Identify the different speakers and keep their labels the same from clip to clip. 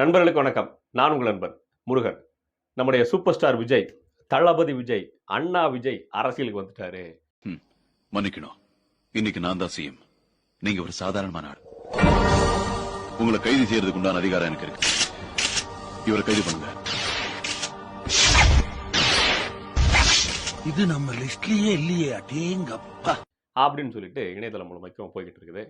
Speaker 1: நண்பர்களுக்கு வணக்கம். நான் உங்கள் நண்பன் முருகன். நம்முடைய சூப்பர் ஸ்டார் விஜய் தளபதி விஜய் அண்ணா விஜய் அரசியலுக்கு வந்துட்டாரு.
Speaker 2: மன்னிக்கணும். இன்னைக்கு நான் தான் சிஎம். நீங்க ஒரு சாதாரணமான ஆள். உங்களை கைது செய்யறதுக்கு உண்டான அதிகாரம் எனக்கு இருக்கு. இவரை கைது பண்ணுங்க.
Speaker 3: இது நம்ம லிஸ்ட்லயே இல்லையே அடேங்கப்பா.
Speaker 1: அப்படின்னு சொல்லிட்டு இணையதளம் மூலமாக்கும் போய்கிட்டு இருக்குது.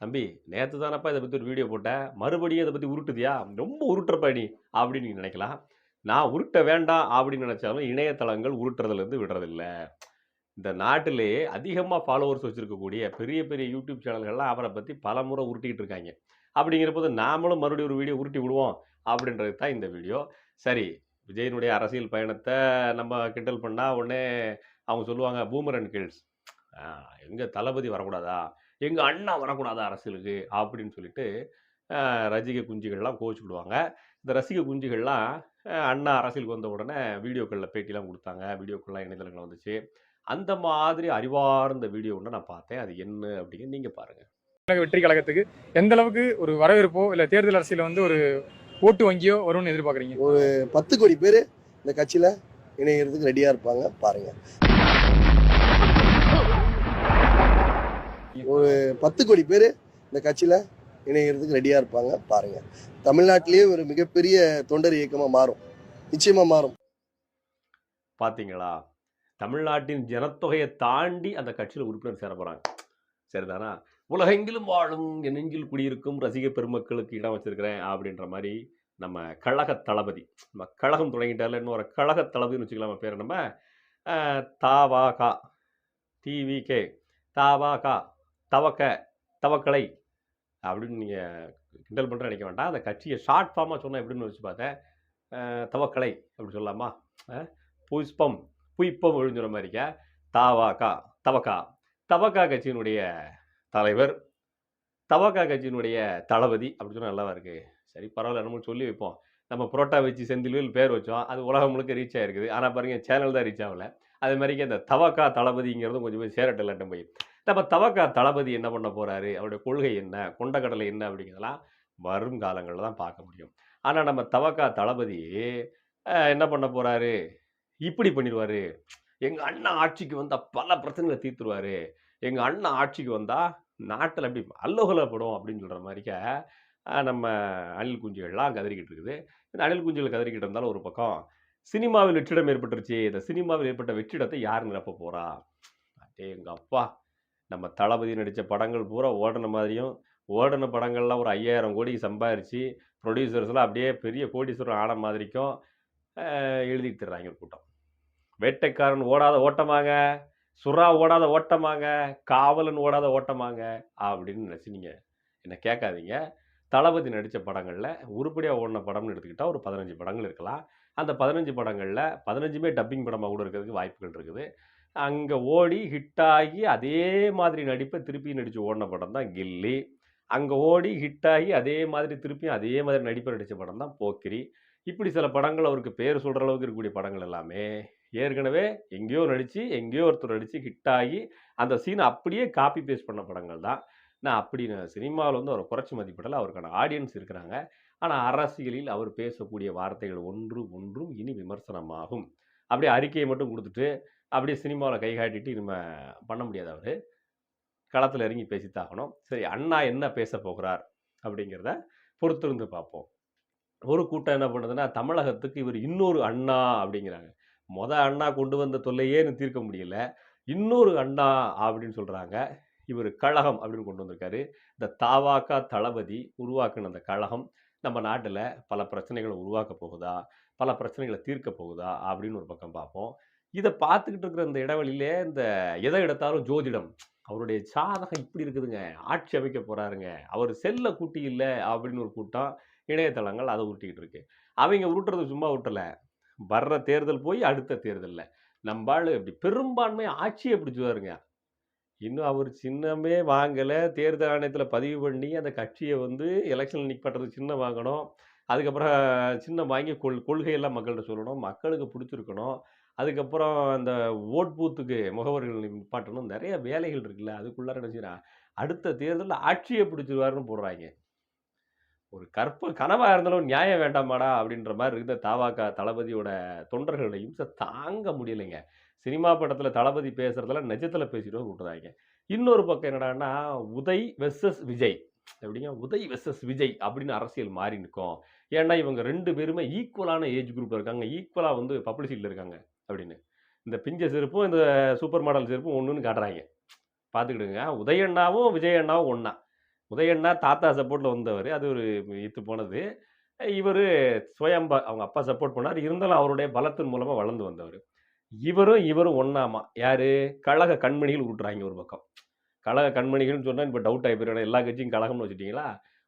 Speaker 1: தம்பி நேற்று தானப்பா இதை பற்றி ஒரு வீடியோ போட்டேன். மறுபடியும் இதை பற்றி உருட்டுதியா? ரொம்ப உருட்டுறப்பா நீ? அப்படின்னு நீங்கள் நினைக்கலாம். நான் உருட்ட வேண்டாம் அப்படின்னு நினச்சாலும் இணையதளங்கள் உருட்டுறதுலேருந்து விடுறதில்ல. இந்த நாட்டிலே அதிகமாக ஃபாலோவர்ஸ் வச்சுருக்கக்கூடிய பெரிய பெரிய யூடியூப் சேனல்கள்லாம் அவரை பற்றி பல முறை உருட்டிக்கிட்டு இருக்காங்க. அப்படிங்கிற போது நாமளும் மறுபடியும் ஒரு வீடியோ உருட்டி விடுவோம் அப்படின்றது தான் இந்த வீடியோ சரி விஜயனுடைய அரசியல் பயணத்தை நம்ம கிண்டல் பண்ணால் உடனே அவங்க சொல்லுவாங்க பூமர் அண்ட் கில்ஸ் எங்கே தளபதி வரக்கூடாதா? எங்கள் அண்ணா வரக்கூடாதா அரசியலுக்கு அப்படின்னு சொல்லிட்டு ரசிக குஞ்சுகள்லாம் கோவிச்சுக்கிடுவாங்க இந்த ரசிக குஞ்சுகள்லாம் அண்ணா அரசியலுக்கு வந்த உடனே வீடியோக்களில் பேட்டிலாம் கொடுத்தாங்க. வீடியோக்கள்லாம் இணையதளங்கள் வந்துச்சு. அந்த மாதிரி அறிவார்ந்த வீடியோ ஒன்று நான் பார்த்தேன். அது என்ன அப்படிங்க நீங்கள் பாருங்கள்
Speaker 4: தமிழக வெற்றி கழகத்துக்கு எந்த அளவுக்கு ஒரு வரவேற்போ இல்ல தேர்தல் அரசியல வந்து ஒரு ஓட்டு வங்கியோ வரும்னு எதிர்பார்க்குறீங்க?
Speaker 5: பத்து கோடி பேர் இந்த கட்சியில இணையறதுக்கு ரெடியா இருப்பாங்க. பாருங்க. ஒரு பத்து கோடி பேர் இந்த கட்சியில் இணைகிறதுக்கு ரெடியாக இருப்பாங்க. பாருங்கள் தமிழ்நாட்டிலேயே ஒரு மிகப்பெரிய தொண்டர் இயக்கமாக மாறும். நிச்சயமாக மாறும்.
Speaker 1: பார்த்தீங்களா தமிழ்நாட்டின் ஜனத்தொகையை தாண்டி அந்த கட்சியில் உறுப்பினர் சேர போகிறாங்க சரிதானா? உலகெங்கிலும் வாழும் என் நெஞ்சில் குடியிருக்கும் ரசிக பெருமக்களுக்கு இடம் வச்சிருக்கிறேன் அப்படின்ற மாதிரி நம்ம கழக தளபதி நம்ம கழகம் தொடங்கிட்டால இன்னொரு கழக தளபதினு வச்சுக்கலாம் பேர் நம்ம? தாவாகா தாவாகா டிவிகே தாவாகா தவக்க தவக்கலை அப்படின்னு நீங்கள் கிண்டல் பண்ணுற நினைக்க வேண்டாம். அந்த கட்சியை ஷார்ட் ஃபார்மாக சொன்னால் எப்படின்னு வச்சு பார்த்தேன் தவக்கலை அப்படி சொல்லலாமா? புஷ்பம் புய்ப்பம் அப்படின்னு சொல்கிற மாதிரிக்கா தாவாக்கா தவக்கா. தவக்கா கட்சியினுடைய தலைவர் தவக்கா கட்சியினுடைய தளபதி அப்படி சொன்னால் நல்லாவா இருக்குது சரி பரவாயில்ல நம்ம சொல்லி வைப்போம். நம்ம புரோட்டா வச்சு செந்தில்வேல் பேர் வச்சோம். அது உலகம் முழுக்க ரீச் ஆகிருக்குது ஆனால் பாருங்க சேனல் தான் ரீச் ஆகலை. அது மாதிரிக்கு அந்த தவக்கா தளபதிங்கிறதும் கொஞ்சம் போய் சேரட்டும் போய். நம்ம தவக்கா தளபதி என்ன பண்ண போகிறாரு அவருடைய கொள்கை என்ன? கொண்டக்கடலை என்ன அப்படிங்கிறதெல்லாம் வரும் காலங்களில் தான் பார்க்க முடியும். ஆனால் நம்ம தவக்கா தளபதி என்ன பண்ண போகிறாரு இப்படி பண்ணிடுவாரு எங்கள் அண்ணா ஆட்சிக்கு வந்தால் பல பிரச்சனைகளை தீர்த்துருவாரு. எங்கள் அண்ணா ஆட்சிக்கு வந்தால் நாட்டில் அப்படி அல்லோகலப்படும் அப்படின்னு சொல்கிற மாதிரிக்க நம்ம அணில் குஞ்சுகள்லாம் கதறிக்கிட்டு இருக்குது. இந்த அணில் குஞ்சுகள் கதறிக்கிட்டு இருந்தாலும் ஒரு பக்கம் சினிமாவில் வெற்றிடம் ஏற்பட்டுருச்சு இந்த சினிமாவில் ஏற்பட்ட வெற்றிடத்தை யார் நிரப்ப போகிறா அட்டே எங்கள் அப்பா நம்ம தளபதி நடித்த படங்கள் பூரா ஓடின மாதிரியும் ஓடின படங்கள்லாம் ஒரு ஐயாயிரம் கோடிக்கு சம்பாரித்து ப்ரொடியூசர்ஸ்லாம் அப்படியே பெரிய கோடீஸ்வரர் ஆன மாதிரிக்கும் அஹ், எழுதிட்டு தர்றாங்க கூட்டம். வேட்டைக்காரன் ஓடாத ஓட்டமாங்க சுறா ஓடாத ஓட்டமாங்க காவலன் ஓடாத ஓட்டமாங்க அப்படின்னு நினச்சி நீங்கள் என்ன கேட்காதீங்க. தளபதி நடித்த படங்களில் உருப்படியாக ஓடின படம்னு எடுத்துக்கிட்டால் ஒரு பதினஞ்சு படங்கள் இருக்கலாம். அந்த பதினஞ்சு படங்களில் பதினஞ்சுமே டப்பிங் படமாக கூட இருக்கிறதுக்கு வாய்ப்புகள் இருக்குது. அங்கே ஓடி ஹிட்டாகி அதே மாதிரி நடிப்பை திருப்பி நடித்து ஓடின படம் தான் கில்லி. அங்கே ஓடி ஹிட்டாகி அதே மாதிரி திருப்பியும் அதே மாதிரி நடிப்பை நடித்த படம் தான் போக்கிரி. இப்படி சில படங்கள் அவருக்கு பேர் சொல்கிற அளவுக்கு இருக்கக்கூடிய படங்கள் எல்லாமே. ஏற்கனவே எங்கேயோ நடித்து எங்கேயோ ஒருத்தர் நடித்து ஹிட்டாகி அந்த சீனை அப்படியே காப்பி பேஸ்ட் பண்ண படங்கள் தான். நான் அப்படி சினிமாவில் வந்து அவரை குறைச்சி மதிப்பிடலை. அவருக்கான ஆடியன்ஸ் இருக்கிறாங்க. ஆனால் அரசியலில் அவர் பேசக்கூடிய வார்த்தைகள் ஒன்று ஒன்றும் இனி விமர்சனமாகும். அப்படியே அறிக்கையை மட்டும் கொடுத்துட்டு அப்படியே சினிமாவில் கை காட்டிட்டு நம்ம பண்ண முடியாது அவர். களத்தில் இறங்கி பேசித்தாகணும். சரி அண்ணா என்ன பேச போகிறார் அப்படிங்கிறத பொறுத்திருந்து பார்ப்போம். ஒரு கூட்டம் என்ன பண்ணுதுன்னா தமிழகத்துக்கு இவர் இன்னொரு அண்ணா அப்படிங்கிறாங்க. மொதல் அண்ணா கொண்டு வந்த தொல்லையேன்னு தீர்க்க முடியல. இன்னொரு அண்ணா அப்படின்னு சொல்கிறாங்க இவர் கழகம் அப்படின்னு கொண்டு வந்திருக்காரு. இந்த தாவாக்கா தளபதி உருவாக்கின அந்த கழகம் நம்ம நாட்டில் பல பிரச்சனைகளை உருவாக்க போகுதா? பல பிரச்சனைகளை தீர்க்க போகுதா? அப்படின்னு ஒரு பக்கம் பார்ப்போம். இதை பார்த்துக்கிட்டு இருக்கிற இந்த இடைவெளியிலே இந்த எதை எடுத்தாலும் ஜோதிடம். அவருடைய சாதகம் இப்படி இருக்குதுங்க. ஆட்சி அமைக்க போகிறாருங்க அவர் செல்ல கூட்டி இல்லை அப்படின்னு ஒரு கூட்டம் இணையதளங்கள் அதை உருட்டிக்கிட்டு இருக்கு. அவங்க உருட்டுறது சும்மா விட்டலை வர்ற தேர்தல் போய் அடுத்த தேர்தலில். நம்பாள் இப்படி பெரும்பான்மை ஆட்சியை பிடிச்சுவாருங்க இன்னும் அவர் சின்னமே வாங்கலை. தேர்தல் ஆணையத்தில் பதிவு பண்ணி அந்த கட்சியை வந்து எலெக்ஷன் நிற்பட்டுறது சின்ன வாங்கணும். அதுக்கப்புறம் சின்னம் வாங்கி கொள் கொள்கையெல்லாம் மக்கள்கிட்ட சொல்லணும். மக்களுக்கு பிடிச்சிருக்கணும். அதுக்கப்புறம் அந்த ஓட் பூத்துக்கு முகவர்கள் நிப்பாட்டணும். நிறைய வேலைகள் இருக்குல்ல அதுக்குள்ளார நினச்சினா அடுத்த தேர்தலில் ஆட்சியை பிடிச்சிருவாருன்னு போடுறாங்க. ஒரு கற்ப கனவாக இருந்தாலும் நியாயம் வேண்டாமாடா அப்படின்ற மாதிரி இருந்த தாவாக்கா தளபதியோட தொண்டர்களோட இம்சை தாங்க முடியலைங்க. சினிமா படத்தில் தளபதி பேசுகிறதுல நிஜத்தில் பேசிட்டு விட்டுறாங்க இன்னொரு பக்கம் என்னடான்னா உதய் வெர்சஸ் விஜய். எப்படிங்க? உதய் வெர்சஸ் விஜய் அப்படின்னு அரசியல் மாறி நிற்கும். ஏன்னா இவங்க ரெண்டு பேருமே ஈக்குவலான ஏஜ் குரூப்பில் இருக்காங்க. ஈக்குவலாக வந்து பப்ளிசிட்டியில் இருக்காங்க. அப்படின்னு. இந்த பிஞ்ச செருப்பும் இந்த சூப்பர் மாடல் செருப்பும் ஒன்றுன்னு காட்டுறாங்க. பார்த்துக்கிடுங்க. உதயண்ணாவும் விஜயண்ணாவும் ஒன்றா உதயண்ணா தாத்தா சப்போர்ட்டில் வந்தவர். அது ஒரு இத்து போனது. இவர் சுயம்பா அவங்க அப்பா சப்போர்ட் பண்ணார். இருந்தாலும் அவருடைய பலத்தின் மூலமாக வளர்ந்து வந்தவர். இவரும் இவரும் ஒன்றாமா யார்? கழக கண்மணிகள் விட்டுறாங்க ஒரு பக்கம். கழக கண்மணிகள்னு சொன்னால் இப்போ டவுட் ஆகி போயிடும் எல்லா கட்சியும் கழகம்னு வச்சுட்டிங்களா?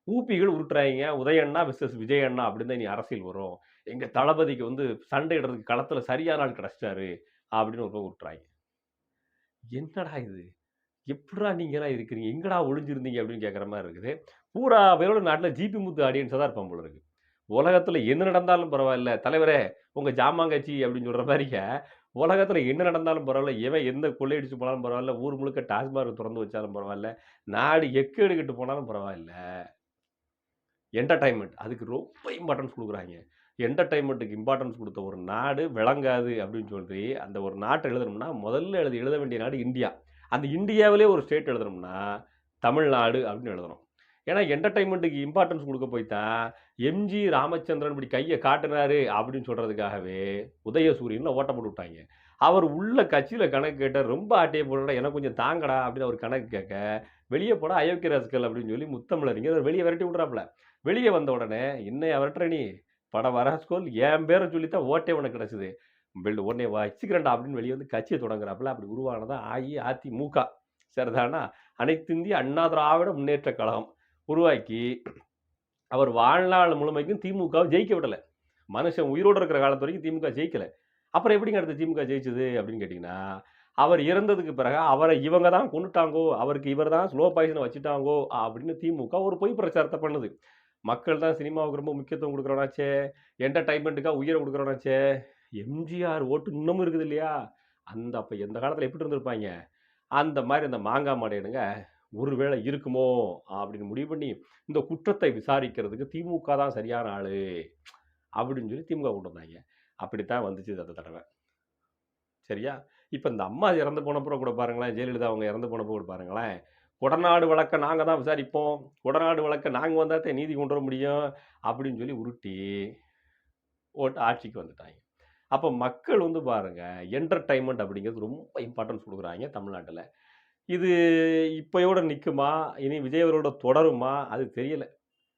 Speaker 1: ஊப்பிகள் உருட்டுறாங்க உதயண்ணா விசஸ் விஜயண்ணா அப்படின்னு தான் நீ அரசியல் வரும். எங்கள் தளபதிக்கு வந்து சண்டை இடுறதுக்கு களத்தில் சரியான ஆள் கிடச்சிட்டாரு அப்படின்னு ஒரு பக்கம் விட்டுறாங்க என்னடா இது? எப்படா நீங்களாம் இருக்கிறீங்க? எங்கடா ஒளிஞ்சிருந்தீங்க அப்படின்னு கேட்குற மாதிரி இருக்குது. பூரா பேரோட நாட்டில் ஜிபி முத்து ஆடியன்ஸாக தான் இருப்பான் போல இருக்குது உலகத்தில் என்ன நடந்தாலும் பரவாயில்ல. தலைவரே உங்கள் ஜாமாங்கச்சி அப்படின்னு சொல்கிற மாதிரிக்க உலகத்தில் என்ன நடந்தாலும் பரவாயில்ல. எவன் எந்த கொள்ளையடிச்சு போனாலும் பரவாயில்ல. ஊர் முழுக்க டாஸ்மார்க் திறந்து வச்சாலும் பரவாயில்ல. நாடு எக்கு எடுக்கிட்டு போனாலும் பரவாயில்ல. என்டர்டைன்மெண்ட் அதுக்கு ரொம்ப இம்பார்ட்டன்ஸ் கொடுக்குறாங்க. என்டர்டைன்மெண்ட்டுக்கு இம்பார்ட்டன்ஸ் கொடுத்த ஒரு நாடு விளங்காது அப்படின்னு சொல்லி அந்த ஒரு நாட்டை எழுதணும்னா முதல்ல எழுதி எழுத வேண்டிய நாடு இந்தியா. அந்த இந்தியாவிலே ஒரு ஸ்டேட் எழுதணும்னா தமிழ்நாடு அப்படின்னு எழுதணும். ஏன்னா என்டர்டைன்மெண்ட்டுக்கு இம்பார்ட்டன்ஸ் கொடுக்க போய் தான் எம்ஜி ராமச்சந்திரன் இப்படி கையை காட்டினாரு அப்படின்னு சொல்கிறதுக்காகவே உதயசூரியனில் ஓட்ட போட்டு விட்டாங்க. அவர் உள்ள கட்சியில் கணக்கு கேட்டால் ரொம்ப ஆட்டையை போட்டா எனக்கு கொஞ்சம் தாங்கடா அப்படின்னு அவர் கணக்கு கேட்க வெளியே போட அயோக்கிய ரசிகல் அப்படின்னு சொல்லி முத்தமிழறிஞர் அவர் வெளியே விரட்டி விட்றாப்புல. வெளியே வந்த உடனே இன்னைய அவர்கிட்ட நீ படம் ஸ்கூல் என் பேரை சொல்லித்தான் ஓட்டே உனக்கு கிடச்சிது. பில்டு உடனே வச்சுக்கிறேன்டா அப்படின்னு வெளியே வந்து கட்சியை தொடங்குறாப்புல. அப்படி உருவானதான் அஇஅதிமுக. அதிமுக சரிதானா? அனைத்து இந்திய அண்ணா திராவிட முன்னேற்ற கழகம் உருவாக்கி அவர் வாழ்நாள் முழுமைக்கும் திமுகவை ஜெயிக்க விடலை. மனுஷன் உயிரோடு இருக்கிற காலத்து வரைக்கும் திமுக ஜெயிக்கலை. அப்புறம் எப்படிங்க அடுத்து திமுக ஜெயிச்சது அப்படின்னு கேட்டிங்கன்னா அவர் இறந்ததுக்கு பிறகு அவரை இவங்க தான் கொண்டுட்டாங்கோ அவருக்கு இவர் தான் ஸ்லோ பாய்சனை வச்சுட்டாங்கோ அப்படின்னு திமுக ஒரு பொய் பிரச்சாரத்தை பண்ணுது. மக்கள் தான் சினிமாவுக்கு ரொம்ப முக்கியத்துவம் கொடுக்குறோனாச்சே என்டர்டைன்மெண்ட்டுக்காக உயிரை கொடுக்குறோனாச்சே எம்ஜிஆர் ஓட்டு இன்னமும் இருக்குது இல்லையா? அந்த அப்போ எந்த காலத்தில் எப்படி இருந்திருப்பாங்க? அந்த மாதிரி அந்த மாங்காய் மாடையனுங்க ஒருவேளை இருக்குமோ? அப்படின்னு முடிவு பண்ணி இந்த குற்றத்தை விசாரிக்கிறதுக்கு திமுக தான் சரியான ஆளு அப்படின்னு சொல்லி திமுக கொண்டு வந்தாங்க. அப்படித்தான் வந்துச்சு அந்த தடவை. சரியா? இப்போ இந்த அம்மா இறந்து போனப்புறம் கூட பாருங்களேன் ஜெயலலிதா அவங்க இறந்து போனப்போ கூட பாருங்களேன் உடநாடு வழக்கை நாங்கள் தான் விசாரிப்போம். உடநாடு வழக்கை நாங்கள் வந்தால் தான் நீதி கொண்டு வர முடியும் அப்படின்னு சொல்லி உருட்டி ஓட்டு ஆட்சிக்கு வந்துட்டாங்க. அப்போ மக்கள் வந்து பாருங்கள் என்டர்டைன்மெண்ட் அப்படிங்கிறது ரொம்ப இம்பார்ட்டன்ஸ் கொடுக்குறாங்க தமிழ்நாட்டில். இது இப்போயோட நிற்குமா இனி விஜயவரோட தொடருமா? அது தெரியலை.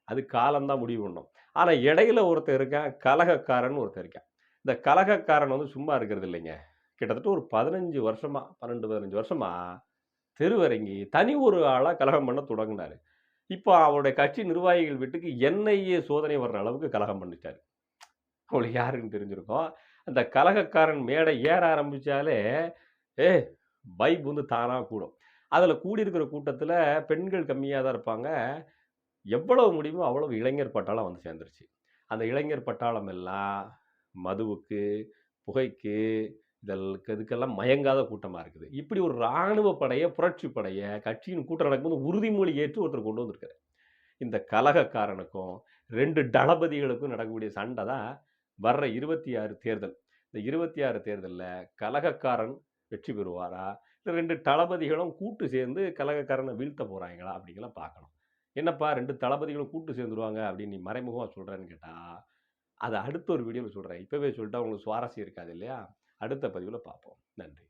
Speaker 1: அது காலம்தான் முடிவு பண்ணும். ஆனால் இடையில ஒருத்தர் இருக்கான் கலகக்காரன் ஒருத்தர் இருக்கான். இந்த கலகக்காரன் வந்து சும்மா இருக்கிறது இல்லைங்க. கிட்டத்தட்ட ஒரு பதினஞ்சு வருஷமாக பன்னெண்டு பதினஞ்சு வருஷமாக தெருவரங்கி தனி ஒரு ஆளாக கலகம் பண்ண தொடங்கினாரு. இப்போ அவருடைய கட்சி நிர்வாகிகள் வீட்டுக்கு என்ஐஏ சோதனை வர்ற அளவுக்கு கலகம் பண்ணிட்டாரு. உங்களுக்கு யாருன்னு தெரிஞ்சிருக்கோம்? அந்த கலகக்காரன் மேடை ஏற ஆரம்பிச்சாலே ஏ பைப் வந்து தானாக கூடும். அதில் கூடியிருக்கிற கூட்டத்தில் பெண்கள் கம்மியாக தான் இருப்பாங்க. எவ்வளவு முடியுமோ அவ்வளவு இளைஞர் பட்டாளம் வந்து சேர்ந்துருச்சு. அந்த இளைஞர் பட்டாளம் எல்லாம் மதுவுக்கு புகைக்கு இதற்கு இதுக்கெல்லாம் மயங்காத கூட்டமாக இருக்குது. இப்படி ஒரு இராணுவ படையை புரட்சி படையை கட்சியின் கூட்டம் நடக்கும்போது உறுதிமொழி ஏற்று ஒருத்தர் கொண்டு வந்திருக்காரு. இந்த கலகக்காரனுக்கும் ரெண்டு தளபதிகளுக்கும் நடக்கக்கூடிய சண்டை தான் வர்ற இருபத்தி ஆறு தேர்தல். இந்த இருபத்தி ஆறு தேர்தலில் கலகக்காரன் வெற்றி பெறுவாரா? இல்லை ரெண்டு தளபதிகளும் கூட்டு சேர்ந்து கலகக்காரனை வீழ்த்த போகிறாங்களா அப்படிங்கலாம் பார்க்கணும். என்னப்பா ரெண்டு தளபதிகளும் கூட்டு சேர்ந்துருவாங்க அப்படின்னு நீ மறைமுகமாக சொல்கிறேன்னு கேட்டால் அதை அடுத்த ஒரு வீடியோவில் சொல்கிறேன் இப்போவே சொல்லிட்டா உங்களுக்கு சுவாரஸ்யம் இருக்காது இல்லையா? அடுத்த பதிவில் பார்ப்போம். நன்றி.